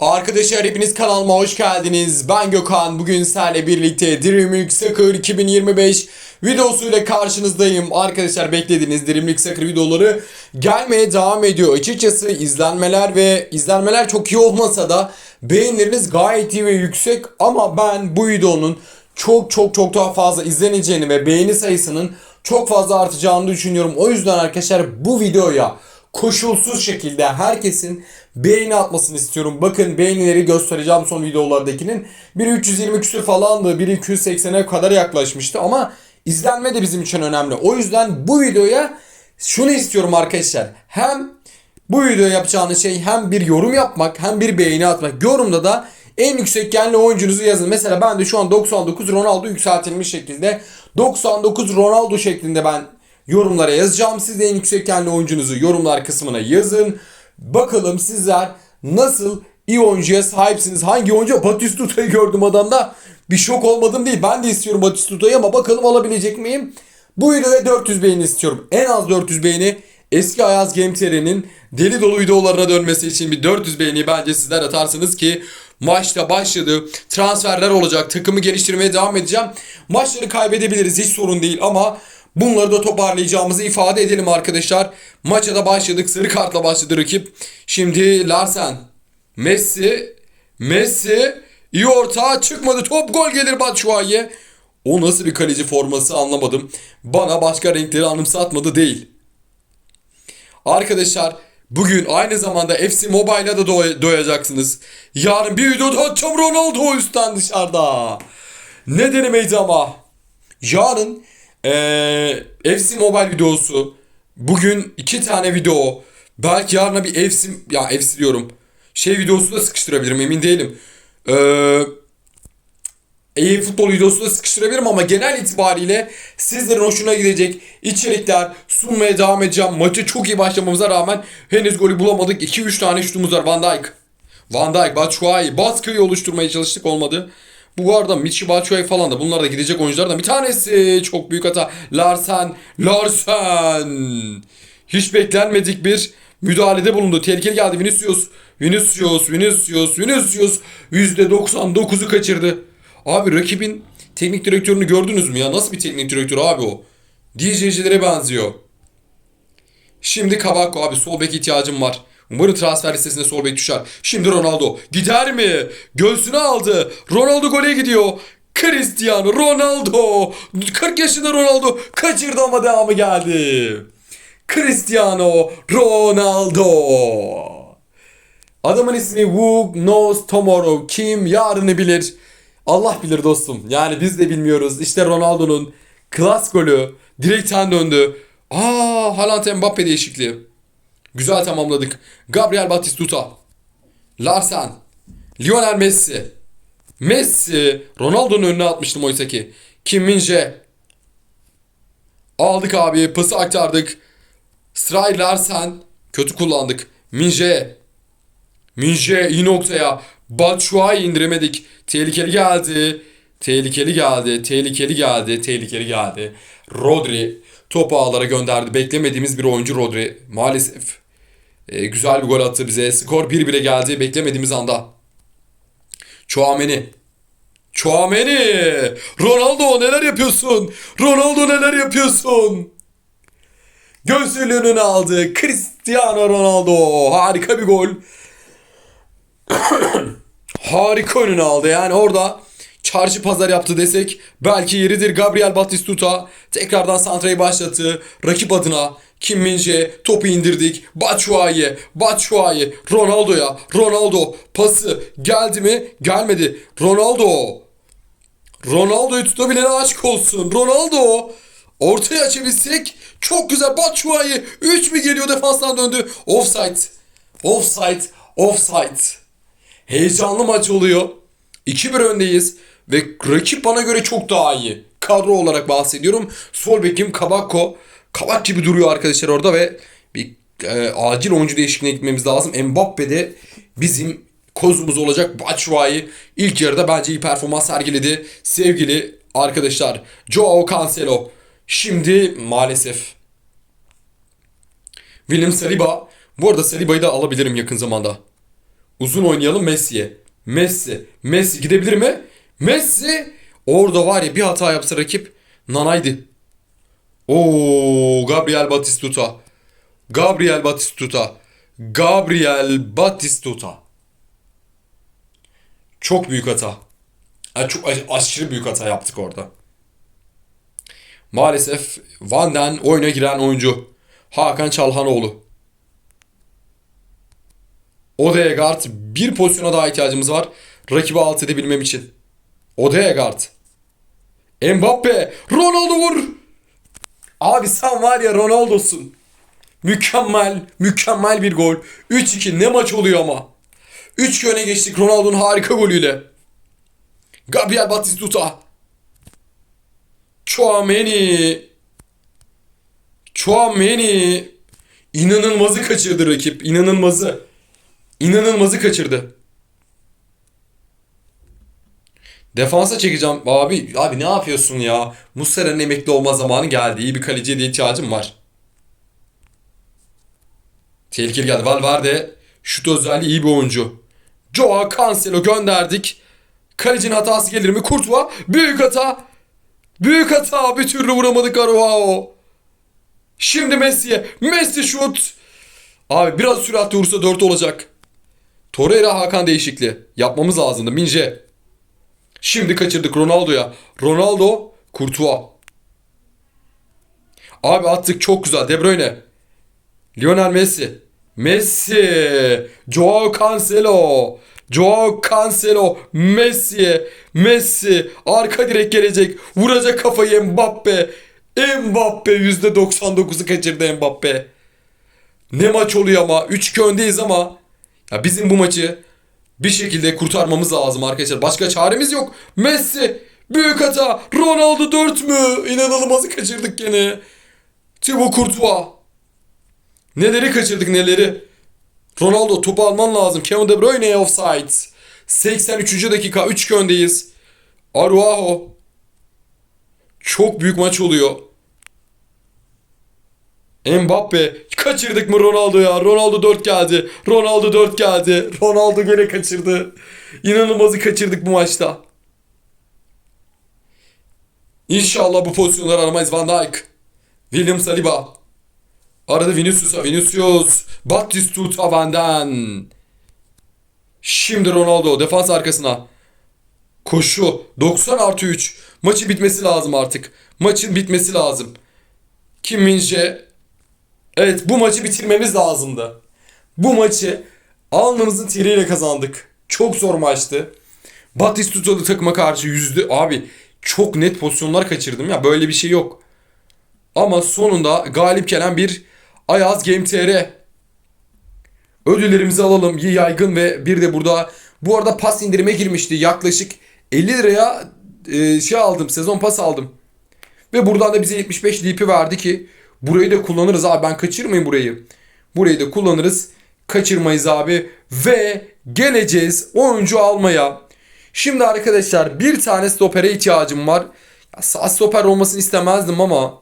Arkadaşlar hepiniz kanalıma hoş geldiniz. Ben Gökhan. Bugün sizlerle birlikte Dreamlink Soccer 2025 videosuyla karşınızdayım. Arkadaşlar beklediğiniz Dreamlink Soccer videoları gelmeye devam ediyor. Açıkçası izlenmeler ve izlenmeler çok iyi olmasa da beğenileriniz gayet iyi ve yüksek. Ama ben bu videonun çok çok çok daha fazla izleneceğini ve beğeni sayısının çok fazla artacağını düşünüyorum. O yüzden arkadaşlar bu videoya koşulsuz şekilde herkesin beğeni atmasını istiyorum. Bakın beğenileri göstereceğim son videolardakinin. Biri 320 küsür falandı. Biri 280'e kadar yaklaşmıştı ama izlenme de bizim için önemli. O yüzden bu videoya şunu istiyorum arkadaşlar. Hem bu videoya yapacağınız şey hem bir yorum yapmak hem bir beğeni atmak. Yorumda da en yüksek genli oyuncunuzu yazın. Mesela ben de şu an 99 Ronaldo yükseltilmiş şekilde 99 Ronaldo şeklinde ben yorumlara yazacağım. Siz de en yüksek genli oyuncunuzu yorumlar kısmına yazın. Bakalım sizler nasıl iyi oyuncuya sahipsiniz. Hangi oyuncu? Batistuta'yı gördüm adamda. Bir şok olmadım değil. Ben de istiyorum Batistuta'yı ama bakalım alabilecek miyim? Bu videoya 400 beğeni istiyorum. En az 400 beğeni. Eski Ayaz Game deli dolu videolarına dönmesi için bir 400 beğeni bence sizler atarsınız ki maçta başladı. Transferler olacak. Takımı geliştirmeye devam edeceğim. Maçları kaybedebiliriz hiç sorun değil ama bunları da toparlayacağımızı ifade edelim arkadaşlar. Maça da başladık. Sarı kartla başladı rakip. Şimdi Larsen, Messi, Messi iyi orta çıkmadı. Top gol gelir Batshuayi'ye. O nasıl bir kaleci forması anlamadım. Bana başka renkleri anımsatmadı değil. Arkadaşlar bugün aynı zamanda FC Mobile'a da doy- doyacaksınız. Yarın bir videoda atacağım Ronaldo üstten dışarıda. Ne denemeydi ama. Yarın eee FC Mobile videosu. Bugün iki tane video. Belki yarına bir FC ya FC diyorum. Şey videosu da sıkıştırabilirim emin değilim. Eee iyi futbol videosu da sıkıştırabilirim ama genel itibariyle sizlerin hoşuna gidecek içerikler sunmaya devam edeceğim. Maçı çok iyi başlamamıza rağmen henüz golü bulamadık. 2-3 tane şutumuz var. Van Dijk. Van Dijk, Batshuayi, baskıyı oluşturmaya çalıştık olmadı. Bu arada Michi Batshuayi falan da bunlar da gidecek oyunculardan bir tanesi. Çok büyük hata. Larsen, Larsen. Hiç beklenmedik bir müdahalede bulundu. Tehlikeli geldi Vinicius. Vinicius, Vinicius, Vinicius %99'u kaçırdı. Abi rakibin teknik direktörünü gördünüz mü ya? Nasıl bir teknik direktör abi o? DJ'cilere benziyor. Şimdi Kabakko abi sol bek ihtiyacım var. Umarım transfer listesine sol bek düşer. Şimdi Ronaldo gider mi? Göğsüne aldı. Ronaldo gole gidiyor. Cristiano Ronaldo. 40 yaşında Ronaldo kaçırdı ama devamı geldi. Cristiano Ronaldo. Adamın ismi Who Knows Tomorrow. Kim yarını bilir. Allah bilir dostum. Yani biz de bilmiyoruz. İşte Ronaldo'nun klas golü direkten döndü. Aa Haaland Mbappe değişikliği. Güzel tamamladık. Gabriel Batistuta. Larsen. Lionel Messi. Messi. Ronaldo'nun önüne atmıştım oysa ki. Kim Min-jae. Aldık abi. Pası aktardık. Sray Larsen. Kötü kullandık. Min-jae. Minje iyi noktaya. Batshuayi indiremedik. Tehlikeli geldi. Tehlikeli geldi. Tehlikeli geldi. Tehlikeli geldi. Rodri topu ağlara gönderdi. Beklemediğimiz bir oyuncu Rodri. Maalesef. Ee, güzel bir gol attı bize. Skor 1-1'e geldi. Beklemediğimiz anda. Chouameni. Chouameni. Ronaldo neler yapıyorsun? Ronaldo neler yapıyorsun? Gözlüğünün önüne aldı. Cristiano Ronaldo. Harika bir gol harika önüne aldı. Yani orada çarşı pazar yaptı desek belki yeridir. Gabriel Batistuta tekrardan santrayı başlattı. Rakip adına Kim Min-jae topu indirdik. Batshuayi, Batshuayi, Ronaldo'ya. Ronaldo pası geldi mi? Gelmedi. Ronaldo. Ronaldo'yu tutabilene aşk olsun. Ronaldo. Ortaya açabilsek çok güzel. Batshuayi 3 mi geliyor defanstan döndü. Offside. Offside. Offside. Heyecanlı maç oluyor. 2-1 öndeyiz. Ve rakip bana göre çok daha iyi. Kadro olarak bahsediyorum. Sol bekim Kabakko. Kabak gibi duruyor arkadaşlar orada ve bir e, acil oyuncu değişikliğine gitmemiz lazım. Mbappe de bizim kozumuz olacak. Batshuayi ilk yarıda bence iyi performans sergiledi. Sevgili arkadaşlar Joao Cancelo. Şimdi maalesef William Saliba. Bu arada Saliba'yı da alabilirim yakın zamanda. Uzun oynayalım Messi'ye. Messi. Messi gidebilir mi? Messi. Orada var ya bir hata yapsa rakip nanaydı. Oo Gabriel Batistuta. Gabriel Batistuta. Gabriel Batistuta. Çok büyük hata. Yani çok aş- aşırı büyük hata yaptık orada. Maalesef Van Den oyuna giren oyuncu. Hakan Çalhanoğlu. Odegaard bir pozisyona daha ihtiyacımız var. Rakibi alt edebilmem için. Odegaard. Mbappe. Ronaldo vur. Abi sen var ya Ronaldo'sun. Mükemmel, mükemmel bir gol. 3-2 ne maç oluyor ama. 3 öne geçtik Ronaldo'nun harika golüyle. Gabriel Batistuta. Chouameni. Chouameni. İnanılmazı kaçırdı rakip. İnanılmazı. İnanılmazı kaçırdı. Defansa çekeceğim. Abi abi ne yapıyorsun ya? Muslera'nın emekli olma zamanı geldi. İyi bir kaleciye de ihtiyacım var. Tehlikeli geldi. Valverde şut özelliği iyi bir oyuncu. Joao Cancelo gönderdik. Kalecinin hatası gelir mi? Kurtuğa büyük hata. Büyük hata. Bir türlü vuramadık Araujo. Şimdi Messi'ye. Messi şut. Abi biraz süratle vursa 4 olacak. Torreira Hakan değişikliği. Yapmamız lazımdı. Mince. Şimdi kaçırdık Ronaldo'ya. Ronaldo Kurtuğa. Abi attık çok güzel. De Bruyne. Lionel Messi. Messi. Joao Cancelo. Joao Cancelo. Messi. Messi. Arka direk gelecek. Vuracak kafayı Mbappe. Mbappe %99'u kaçırdı Mbappe. Ne maç oluyor ama. 3-2 öndeyiz ama. Ya bizim bu maçı bir şekilde kurtarmamız lazım arkadaşlar. Başka çaremiz yok. Messi. Büyük hata. Ronaldo 4 mü? İnanılmazı kaçırdık gene. Thibaut Courtois. Neleri kaçırdık neleri. Ronaldo topu alman lazım. Kevin De Bruyne offside. 83. dakika 3 öndeyiz. Araujo. Çok büyük maç oluyor. Mbappe kaçırdık mı Ronaldo ya? Ronaldo 4 geldi. Ronaldo 4 geldi. Ronaldo gene kaçırdı. İnanılmazı kaçırdık bu maçta. İnşallah bu pozisyonları aramayız. Van Dijk. William Saliba. Arada Vinicius'a. Vinicius. Batistuta Van'den. Şimdi Ronaldo. Defans arkasına. Koşu. 90 artı 3. Maçın bitmesi lazım artık. Maçın bitmesi lazım. Kim Min-jae. Evet bu maçı bitirmemiz lazımdı. Bu maçı alnımızın teriyle kazandık. Çok zor maçtı. Batistuta'lı takıma karşı yüzde abi çok net pozisyonlar kaçırdım ya böyle bir şey yok. Ama sonunda galip gelen bir Ayaz Game TR. Ödüllerimizi alalım. Yaygın ve bir de burada bu arada pas indirime girmişti. Yaklaşık 50 liraya e, şey aldım. Sezon pas aldım. Ve buradan da bize 75 lipi verdi ki burayı da kullanırız abi. Ben kaçırmayayım burayı. Burayı da kullanırız. Kaçırmayız abi. Ve geleceğiz oyuncu almaya. Şimdi arkadaşlar bir tane stopere ihtiyacım var. Ya, sağ stoper olmasını istemezdim ama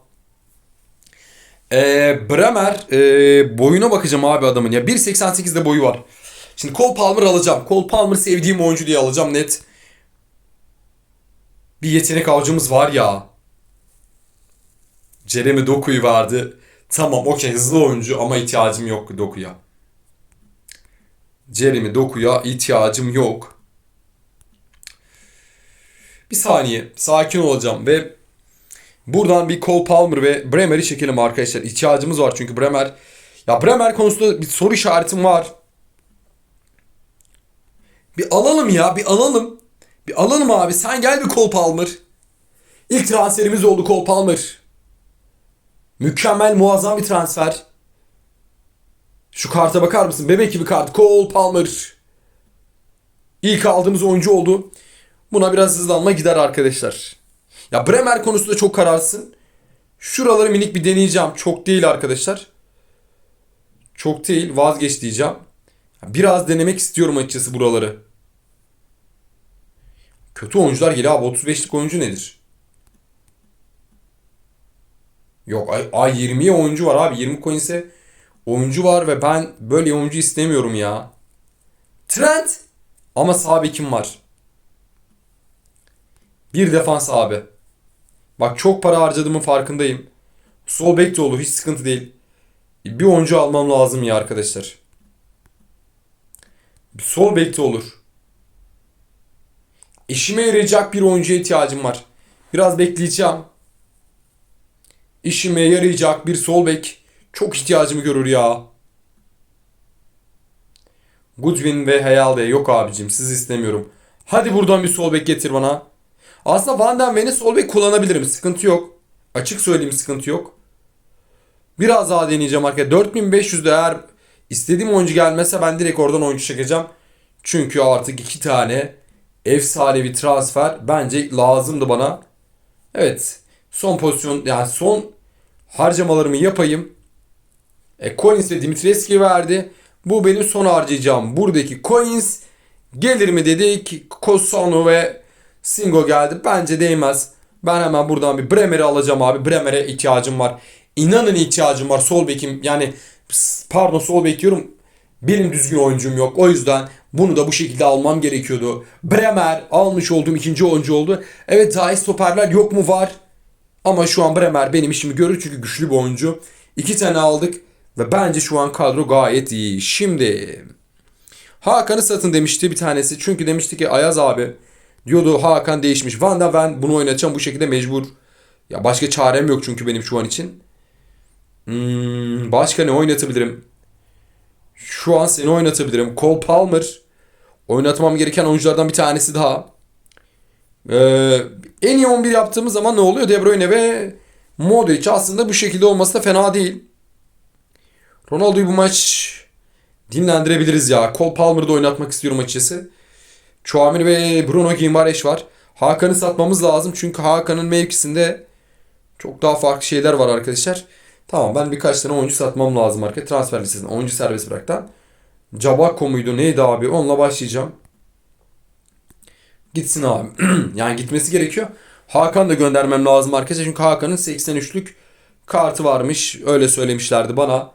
ee, Bremer ee, boyuna bakacağım abi adamın ya 1.88'de boyu var. Şimdi Cole Palmer alacağım. Cole Palmer sevdiğim oyuncu diye alacağım net. Bir yetenek avcımız var ya. Jeremy Doku'yu vardı. Tamam okey hızlı oyuncu ama ihtiyacım yok Doku'ya. Jeremy Doku'ya ihtiyacım yok. Bir saniye sakin olacağım ve buradan bir Cole Palmer ve Bremer'i çekelim arkadaşlar. İhtiyacımız var çünkü Bremer ya Bremer konusunda bir soru işaretim var. Bir alalım ya bir alalım. Bir alalım abi sen gel bir Cole Palmer. İlk transferimiz oldu Cole Palmer. Mükemmel muazzam bir transfer. Şu karta bakar mısın? Bebek gibi kart. Cole Palmer. İlk aldığımız oyuncu oldu. Buna biraz hızlanma gider arkadaşlar. Ya Bremer konusunda çok kararsın. Şuraları minik bir deneyeceğim. Çok değil arkadaşlar. Çok değil. Vazgeç diyeceğim. Biraz denemek istiyorum açıkçası buraları. Kötü oyuncular geliyor abi. 35'lik oyuncu nedir? Yok ay, ay 20'ye oyuncu var abi. 20 coins'e oyuncu var ve ben böyle oyuncu istemiyorum ya. Trent ama sağ bekim var. Bir defans abi. Bak çok para harcadığımın farkındayım. Sol bek de olur hiç sıkıntı değil. Bir oyuncu almam lazım ya arkadaşlar. Sol bek de olur. İşime yarayacak bir oyuncuya ihtiyacım var. Biraz bekleyeceğim. İşime yarayacak bir sol bek çok ihtiyacımı görür ya. Goodwin ve Hayalde yok abicim sizi istemiyorum. Hadi buradan bir sol bek getir bana. Aslında Van den Ven'i sol bek kullanabilirim. Sıkıntı yok. Açık söyleyeyim sıkıntı yok. Biraz daha deneyeceğim arkadaşlar. 4500'de eğer istediğim oyuncu gelmezse ben direkt oradan oyuncu çekeceğim. Çünkü artık iki tane efsanevi transfer bence lazımdı bana. Evet. Son pozisyon yani son harcamalarımı yapayım. E, Collins ve Dimitreski verdi. Bu benim son harcayacağım. Buradaki coins gelir mi dedik. Kosano ve Singo geldi. Bence değmez. Ben hemen buradan bir Bremer'i alacağım abi. Bremer'e ihtiyacım var. İnanın ihtiyacım var. Sol bekim yani pardon sol bek diyorum. Benim düzgün oyuncum yok. O yüzden bunu da bu şekilde almam gerekiyordu. Bremer almış olduğum ikinci oyuncu oldu. Evet daha iyi stoperler yok mu var. Ama şu an Bremer benim işimi görür çünkü güçlü bir oyuncu. İki tane aldık ve bence şu an kadro gayet iyi. Şimdi Hakan'ı satın demişti bir tanesi. Çünkü demişti ki Ayaz abi diyordu Hakan değişmiş. Van da ben bunu oynatacağım bu şekilde mecbur. Ya başka çarem yok çünkü benim şu an için. Hmm, başka ne oynatabilirim? Şu an seni oynatabilirim. Cole Palmer. Oynatmam gereken oyunculardan bir tanesi daha. Ee, en iyi 11 yaptığımız zaman ne oluyor? De Bruyne ve Modric aslında bu şekilde olması da fena değil. Ronaldo'yu bu maç dinlendirebiliriz ya. Cole Palmer'ı da oynatmak istiyorum açıkçası. Chouameni ve Bruno Guimaraes var. Hakan'ı satmamız lazım çünkü Hakan'ın mevkisinde çok daha farklı şeyler var arkadaşlar. Tamam ben birkaç tane oyuncu satmam lazım arkadaşlar. Transfer listesinden oyuncu serbest bıraktan. Cabako muydu neydi abi onunla başlayacağım. Gitsin abi. yani gitmesi gerekiyor. Hakan da göndermem lazım arkadaşlar. Çünkü Hakan'ın 83'lük kartı varmış. Öyle söylemişlerdi bana.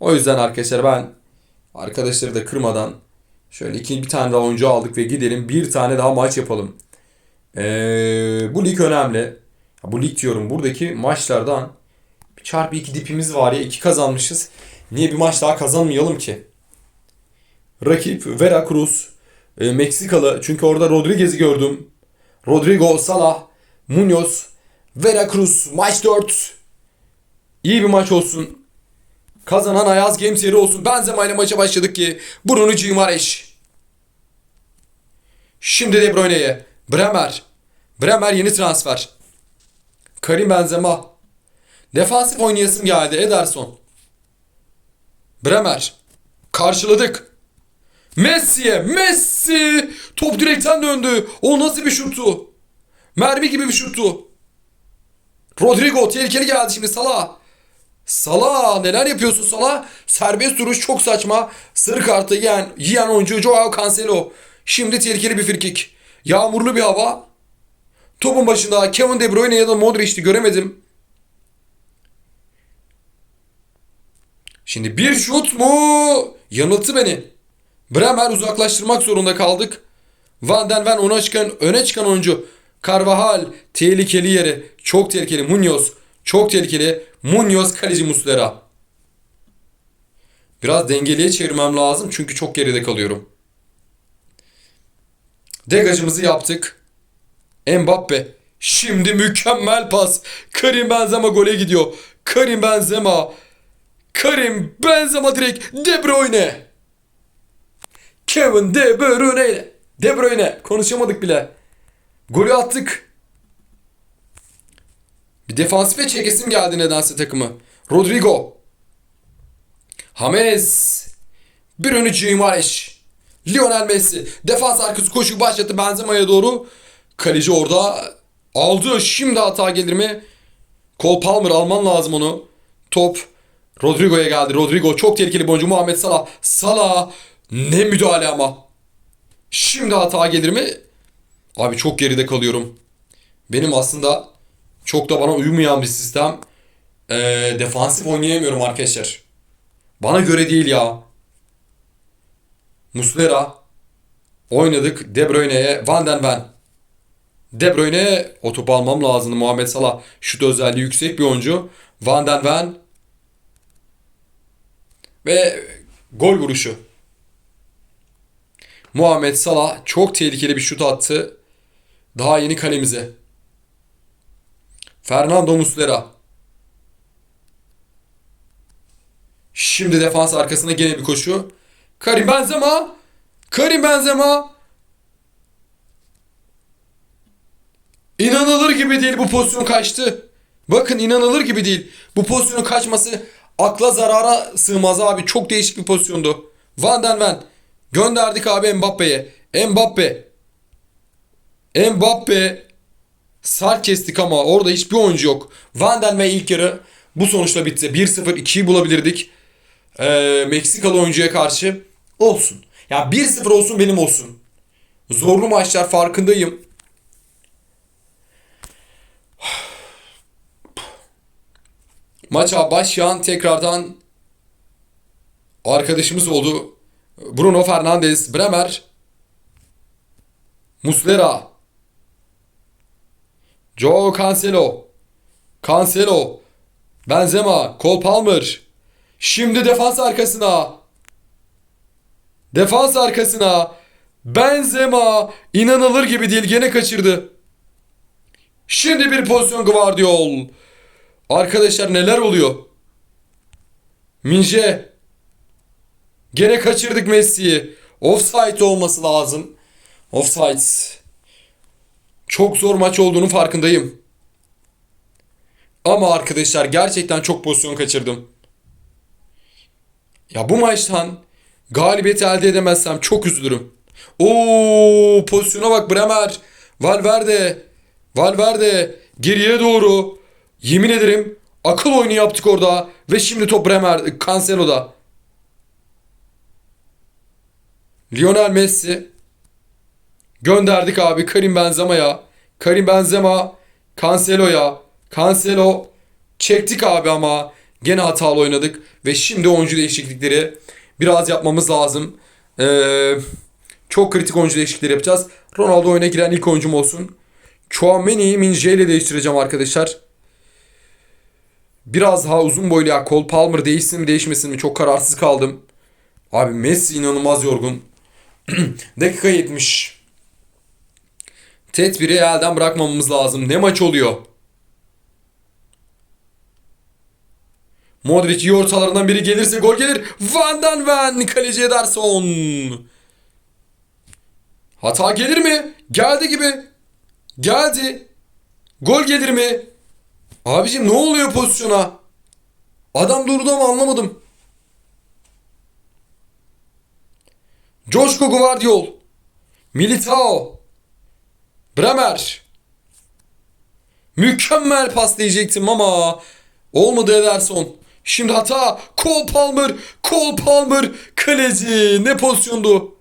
O yüzden arkadaşlar ben arkadaşları da kırmadan şöyle iki bir tane daha oyuncu aldık ve gidelim. Bir tane daha maç yapalım. Ee, bu lig önemli. Bu lig diyorum. Buradaki maçlardan çarpı iki dipimiz var ya. iki kazanmışız. Niye bir maç daha kazanmayalım ki? Rakip Veracruz. E, Meksikalı. Çünkü orada Rodriguez'i gördüm. Rodrigo, Salah, Munoz, Veracruz. Maç 4. İyi bir maç olsun. Kazanan Ayaz Games yeri olsun. Benzema ile maça başladık ki. Bruno Gimareş. Şimdi De Bruyne'ye. Bremer. Bremer yeni transfer. Karim Benzema. Defansif oynayasım geldi. Ederson. Bremer. Karşıladık. Messi'ye. Messi. Top direkten döndü. O nasıl bir şuttu? Mermi gibi bir şuttu. Rodrigo tehlikeli geldi şimdi Salah. Salah neler yapıyorsun Salah? Serbest duruş çok saçma. Sarı kartı yiyen, yiyen oyuncu Joao Cancelo. Şimdi tehlikeli bir frikik. Yağmurlu bir hava. Topun başında Kevin De Bruyne ya da Modric'i göremedim. Şimdi bir şut mu? Yanılttı beni. Bremer uzaklaştırmak zorunda kaldık. Van den Ven öne çıkan, öne çıkan oyuncu. Carvajal tehlikeli yeri. Çok tehlikeli. Munoz çok tehlikeli. Munoz kaleci Muslera. Biraz dengeliye çevirmem lazım çünkü çok geride kalıyorum. Degajımızı yaptık. Mbappe. Şimdi mükemmel pas. Karim Benzema gole gidiyor. Karim Benzema. Karim Benzema direkt De Bruyne. Kevin De Bruyne. De Bruyne. Konuşamadık bile. Golü attık. Bir defansife çekesim geldi nedense takımı. Rodrigo. James. Bruno Gimareş. Lionel Messi. Defans arkası koşu başlattı Benzema'ya doğru. Kaleci orada aldı. Şimdi hata gelir mi? Cole Palmer alman lazım onu. Top Rodrigo'ya geldi. Rodrigo çok tehlikeli bir oyuncu. Muhammed Salah. Salah. Ne müdahale ama. Şimdi hata gelir mi? Abi çok geride kalıyorum. Benim aslında çok da bana uymayan bir sistem. Ee, defansif oynayamıyorum arkadaşlar. Bana göre değil ya. Muslera. Oynadık. De Bruyne'ye Van den Ven. De Bruyne o topu almam lazımdı. Muhammed Salah şut özelliği yüksek bir oyuncu. Van den Ven ve gol vuruşu. Muhammed Salah çok tehlikeli bir şut attı. Daha yeni kalemize. Fernando Muslera. Şimdi defans arkasına gene bir koşu. Karim Benzema. Karim Benzema. İnanılır gibi değil bu pozisyon kaçtı. Bakın inanılır gibi değil. Bu pozisyonun kaçması akla zarara sığmaz abi. Çok değişik bir pozisyondu. Van den Ven. Gönderdik abi Mbappe'ye. Mbappe. Mbappe. Sert kestik ama orada hiçbir oyuncu yok. Van den ve ilk yarı bu sonuçla bitti. 1-0 2'yi bulabilirdik. Ee, Meksikalı oyuncuya karşı olsun. Ya yani 1-0 olsun benim olsun. Zorlu maçlar farkındayım. Maça başlayan tekrardan arkadaşımız oldu. Bruno Fernandes, Bremer, Muslera, Joao Cancelo, Cancelo, Benzema, Cole Palmer. Şimdi defans arkasına. Defans arkasına. Benzema inanılır gibi değil gene kaçırdı. Şimdi bir pozisyon Guardiol. Arkadaşlar neler oluyor? Minje. Gene kaçırdık Messi'yi. Offside olması lazım. Offside. Çok zor maç olduğunu farkındayım. Ama arkadaşlar gerçekten çok pozisyon kaçırdım. Ya bu maçtan galibiyeti elde edemezsem çok üzülürüm. Oo pozisyona bak Bremer. Valverde. Valverde geriye doğru. Yemin ederim akıl oyunu yaptık orada ve şimdi top Bremer Cancelo'da. Lionel Messi gönderdik abi Karim Benzema'ya. Karim Benzema Cancelo'ya. Cancelo çektik abi ama gene hatalı oynadık ve şimdi oyuncu değişiklikleri biraz yapmamız lazım. Ee, çok kritik oyuncu değişiklikleri yapacağız. Ronaldo oyuna giren ilk oyuncum olsun. Chouameni'yi Minje ile değiştireceğim arkadaşlar. Biraz daha uzun boylu ya. Cole Palmer değişsin mi değişmesin mi çok kararsız kaldım. Abi Messi inanılmaz yorgun. Dakika 70. Tedbiri elden bırakmamamız lazım. Ne maç oluyor? Modric iyi ortalarından biri gelirse gol gelir. Van den Ven kaleci Ederson. Hata gelir mi? Geldi gibi. Geldi. Gol gelir mi? Abicim ne oluyor pozisyona? Adam durdu ama anlamadım. Joshko Guardiol. Militao. Bremer. Mükemmel pas diyecektim ama olmadı Ederson. Şimdi hata. Cole Palmer. Cole Palmer. Kaleci. Ne pozisyondu?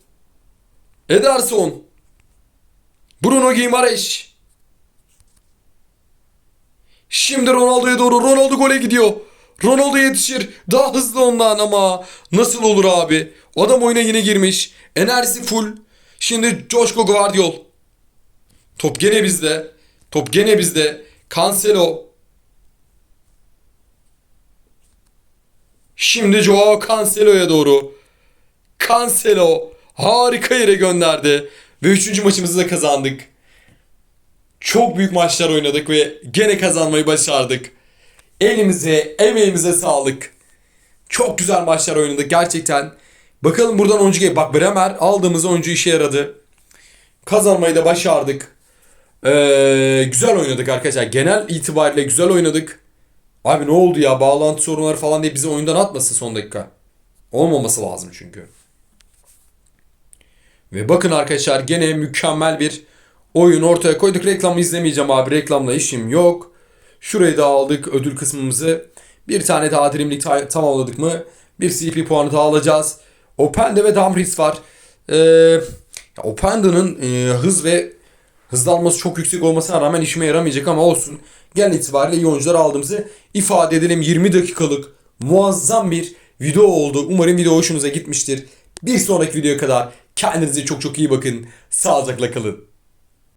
Ederson. Bruno Guimaraes. Şimdi Ronaldo'ya doğru. Ronaldo gole gidiyor. Ronaldo yetişir. Daha hızlı ondan ama nasıl olur abi? Adam oyuna yine girmiş. Enerjisi full. Şimdi Joshko Guardiol. Top gene bizde. Top gene bizde. Cancelo. Şimdi Joao Cancelo'ya doğru. Cancelo harika yere gönderdi. Ve üçüncü maçımızı da kazandık. Çok büyük maçlar oynadık ve gene kazanmayı başardık. Elimize, emeğimize sağlık. Çok güzel maçlar oynadık gerçekten. Bakalım buradan oyuncu gel. Bak Bremer aldığımız oyuncu işe yaradı. Kazanmayı da başardık. Ee, güzel oynadık arkadaşlar. Genel itibariyle güzel oynadık. Abi ne oldu ya bağlantı sorunları falan diye bizi oyundan atmasın son dakika. Olmaması lazım çünkü. Ve bakın arkadaşlar gene mükemmel bir oyun ortaya koyduk. Reklamı izlemeyeceğim abi. Reklamla işim yok. Şurayı da aldık ödül kısmımızı. Bir tane daha dilimlik ta- tamamladık mı? Bir CP puanı daha alacağız. Openda ve Damris var. Ee, Openda'nın e, hız ve hızlanması çok yüksek olmasına rağmen işime yaramayacak ama olsun. Genel itibariyle iyi oyuncular aldığımızı ifade edelim. 20 dakikalık muazzam bir video oldu. Umarım video hoşunuza gitmiştir. Bir sonraki videoya kadar Kendinize çok çok iyi bakın. Sağlıcakla kalın.